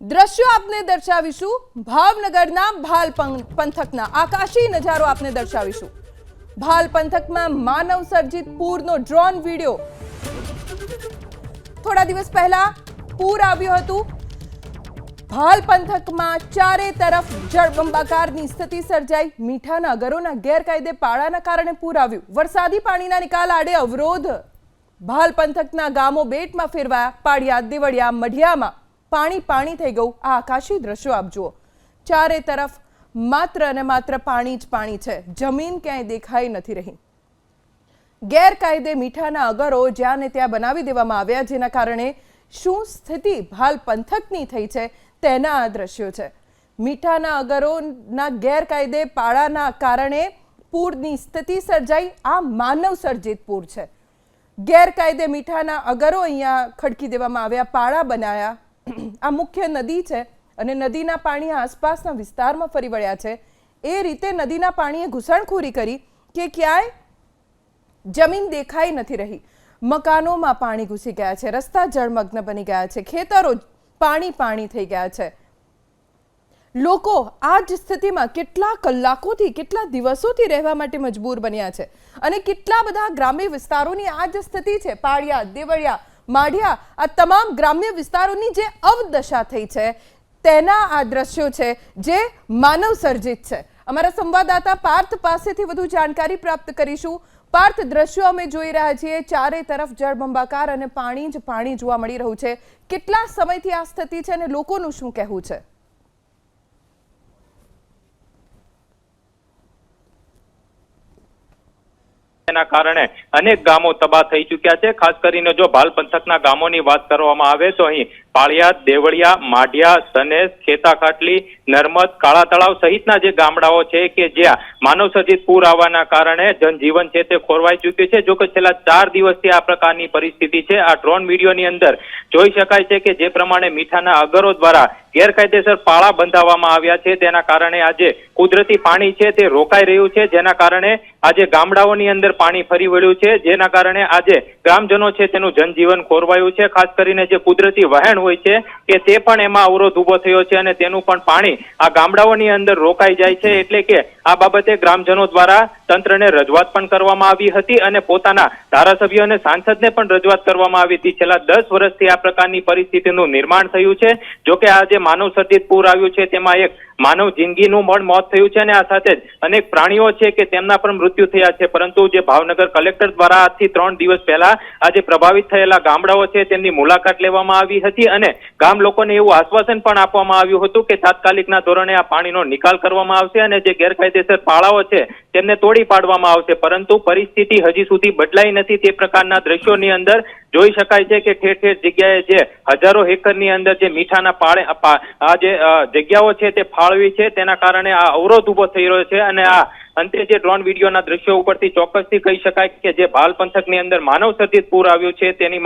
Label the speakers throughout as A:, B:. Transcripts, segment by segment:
A: દ્રશ્યો આપને દર્શાવીશું. ભાવનગરના ભાલ પંથકના આકાશી નજારો આપને દર્શાવીશું. ભાલ પંથકમાં માનવ સર્જિત પૂરનો ડ્રોન વિડિયો. થોડા દિવસ પહેલા પૂર આવ્યું હતું. ભાલ પંથકમાં ચારે તરફ જળબંબાકારની સ્થિતિ સર્જાઈ. મીઠાના અગરોના ગેરકાયદે પાળાના કારણે પૂર આવ્યું. વરસાદી પાણીના નિકાલ આડે અવરોધ. ભાલ પંથકના ગામો બેટમાં ફેરવાયા. પાડિયા દેવળિયા, મઢિયામાં પાણી પાણી થઈ ગયું. આ આકાશી દ્રશ્યો આપ જુઓ. ચારે તરફ માત્ર અને માત્ર પાણી જ પાણી છે. જમીન ક્યાંય દેખાઈ નથી રહી. ગેરકાયદે મીઠાના અગરો જ્યાં ને ત્યાં બનાવી દેવામાં આવ્યા, જેના કારણે શું સ્થિતિ ભાલ પંથકની થઈ છે તેના આ દ્રશ્યો છે. મીઠાના અગરોના ગેરકાયદે પાળાના કારણે પૂરની સ્થિતિ સર્જાઈ. આ માનવ સર્જિત પૂર છે. ગેરકાયદે મીઠાના અગરો અહીંયા ખડકી દેવામાં આવ્યા, પાળા બનાયા આ મુખ્ય નદી છે અને નદીના પાણી આસપાસના વિસ્તારમાં ફરી વળ્યા છે. એ રીતે નદીના પાણીએ ઘૂસણખોરી કરી કે ક્યાંય જમીન દેખાઈ નથી રહી. મકાનોમાં પાણી ઘૂસી ગયા છે, રસ્તા જળમગ્ન બની ગયા છે, ખેતરો પાણી પાણી થઈ ગયા છે. લોકો આ જ સ્થિતિમાં કેટલા કલાકોથી, કેટલા દિવસોથી રહેવા માટે મજબૂર બન્યા છે અને કેટલા બધા ગ્રામ્ય વિસ્તારોની આ જ સ્થિતિ છે. પાળિયા, દેવળિયા માઢિયા આ તમામ ગ્રામ્ય વિસ્તારોની જે અવદશા થઈ છે, તેના આ દ્રશ્યો છે જે માનવ સર્જિત છે. અમારા સંવાદદાતા પાર્થ પાસેથી વધુ જાણકારી પ્રાપ્ત કરીશું. પાર્થ, દ્રશ્યો અમે જોઈ રહ્યા છીએ. ચારે તરફ જળબંબાકાર અને પાણી જ પાણી જોવા મળી રહ્યું છે. કેટલા સમયથી આ સ્થિતિ છે અને લોકોનું શું કહેવું છે?
B: તેના કારણે અનેક ગામો તબાહ થઈ ચૂક્યા છે. ખાસ કરીને જો ભાલ પંથકના ગામોની વાત કરવામાં આવે તો અહીં પાળિયા, દેવળિયા, માઢિયા, સનેસ, ખેતાખાટલી, નર્મદ કાળા તળાવ સહિતના જે ગામડાઓ છે કે જ્યાં માનવ સર્જિત પૂર આવવાના કારણે જનજીવન છે તે ખોરવાઈ ચૂક્યું છે. જો કે છેલ્લા ચાર દિવસથી આ પ્રકારની પરિસ્થિતિ છે. આ ડ્રોન વિડીયોની અંદર જોઈ શકાય છે કે જે પ્રમાણે મીઠાના અગરો દ્વારા ગેરકાયદેસર પાળા બંધાવવામાં આવ્યા છે. તેના કારણે આજે કુદરતી પાણી છે તે રોકાઈ રહ્યું છે. જેના કારણે આજે ગામડાઓની અંદર પાણી ફરી વળ્યું છે. જેના કારણે આજે ગ્રામજનો છે તેનું જનજીવન ખોરવાયું છે. ખાસ કરીને જે કુદરતી વહેણ હોય છે કે તે પણ એમાં અવરોધ ઊભો થયો છે અને તેનું પણ પાણી આ ગામડાઓની અંદર રોકાઈ જાય છે. એટલે કે આ બાબતે ગ્રામજનો દ્વારા તંત્રને રજૂઆત પણ કરવામાં આવી હતી અને પોતાના ધારાસભ્ય અને સાંસદને પણ રજૂઆત કરવામાં આવી હતી. છેલ્લા દસ વર્ષથી આ પ્રકારની પરિસ્થિતિનું નિર્માણ થયું છે. જો કે આ જે માનવ સર્જિત પૂર આવ્યું છે, તેમાં એક માનવ જિંદગીનું મળ મોત થયું છે અને આ સાથે જ અનેક પ્રાણીઓ છે કે તેમના પણ મૃત્યુ થયા છે. પરંતુ જે ભાવનગર કલેક્ટર દ્વારા આજથી ત્રણ દિવસ પહેલા આજે પ્રભાવિત થયેલા ગામડાઓ છે, તેમની મુલાકાત લેવામાં આવી હતી અને ગામ લોકોને એવું આશ્વાસન પણ આપવામાં આવ્યું હતું કે તાત્કાલિકના ધોરણે આ પાણીનો નિકાલ કરવામાં આવશે અને જે ગેરકાયદેસર પાળાઓ છે તેમને તોડી પાડવામાં આવશે. પરંતુ પરિસ્થિતિ હજી સુધી બદલાઈ નથી. તે પ્રકારના દ્રશ્યોની અંદર જોઈ શકાય છે કે ઠેર ઠેર જગ્યાએ જે હજારો હેકરની અંદર જે મીઠાના પાળે આ જે જગ્યાઓ છે તે ફાળવી છે. તેના કારણે આ અવરોધ ઊભો થઈ રહ્યો છે અને આ અંતે જે ડ્રોન વિડીયોના દ્રશ્યો ઉપરથી ચોક્કસથી કહી શકાય કે જે ભાલ પંથકની અંદર માનવ સર્જિત પૂર આવ્યું છે તેની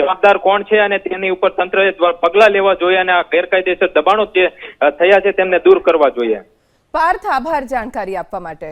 B: જવાબદાર કોણ છે અને તેની ઉપર તંત્રએ પગલાં લેવા જોઈએ અને આ ગેરકાયદેસર દબાણો જે થયા છે તેમને દૂર કરવા જોઈએ.
A: પાર્થ, આભાર જાણકારી આપવા માટે.